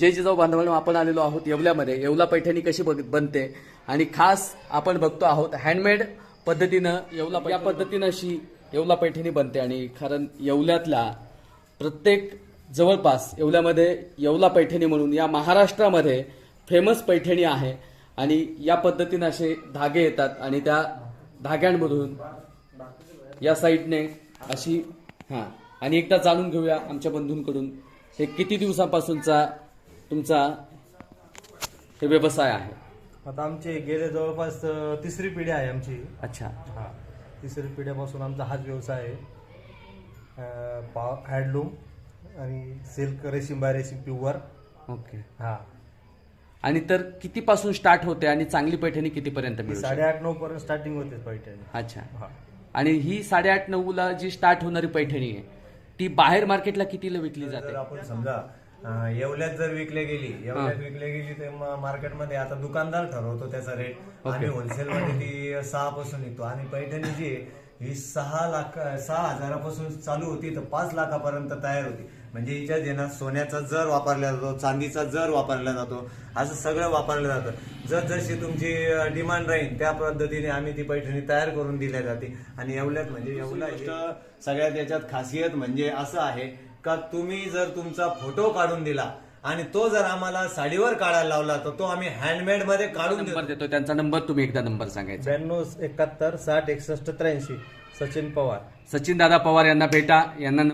जय जिजाऊ बांधवांनो आपण आलेलो आहोत येवल्यामध्ये. येवला पैठणी कशी बनते? आणि खास आपण बघतो आहोत हँडमेड पद्धतीनं येवला या पद्धतीनं अशी येवला पैठणी बनते आणि कारण येवल्यातल्या प्रत्येक जवळपास येवल्यामध्ये येवला पैठणी म्हणून या महाराष्ट्रामध्ये फेमस पैठणी आहे. आणि या पद्धतीनं असे धागे येतात आणि त्या धाग्यांमधून या साईडने अशी हां. आणि एकदा जाणून घेऊया आमच्या बंधूंकडून. हे किती दिवसापासूनचा तुमचा हे व्यवसाय आहे. आता आमचे गेले जवळपास अ, तिसरी पिढी आहे आमची. अच्छा. हा. तिसरी पिढ्यापासून आमचा हाच व्यवसाय आहे. अ, पा हँडलूम आणि सिल्क रेशीम बाय रेशीम प्युअर. ओके. हा. आणि तर कितीपासून स्टार्ट होते आणि चांगली पैठणी कितीपर्यंत मिळू शकते? साडेआठ नऊ पर्यंत स्टार्टिंग होते पैठणी. अच्छा. हा. आणि ही साडेआठ नऊला जी स्टार्ट होणारी पैठणी आहे ती बाहेर मार्केटला कितीला विकली जर जाते? आपण समजा येवल्यात जर विकले गेली येवल्यात विकले गेली तर मार्केटमध्ये आता दुकानदार ठरवतो त्याचा रेट आम्ही होलसेल मध्ये ती सहा पासून विकतो. आणि पैठणी जी ही सहा लाख सहा हजारापासून चालू होती तर पाच लाखापर्यंत तयार होती. म्हणजे हिच्या जेना सोन्याचा जर वापरला जातो चांदीचा जर वापरला जातो असं सगळं वापरलं जातं. जर जशी तुमची डिमांड राहील त्या पद्धतीने आम्ही ती पैठणी तयार करून दिल्या जाते. आणि येवल्यात म्हणजे गोष्ट सगळ्यात याच्यात खासियत म्हणजे असं आहे का तुम्ही जर तुमचा फोटो काढून दिला आणि तो जर आम्हाला साडीवर काढायला लावला तर तो आम्ही हँडमेडमध्ये काढून देतो. नंबर देतो. त्यांचा नंबर तुम्ही एकदा नंबर सांगायचा. ब्याण्णव एकाहत्तर साठ एकसष्ट त्र्याऐंशी. सचिन पवार. सचिन दादा पवार यांना भेटा. यांना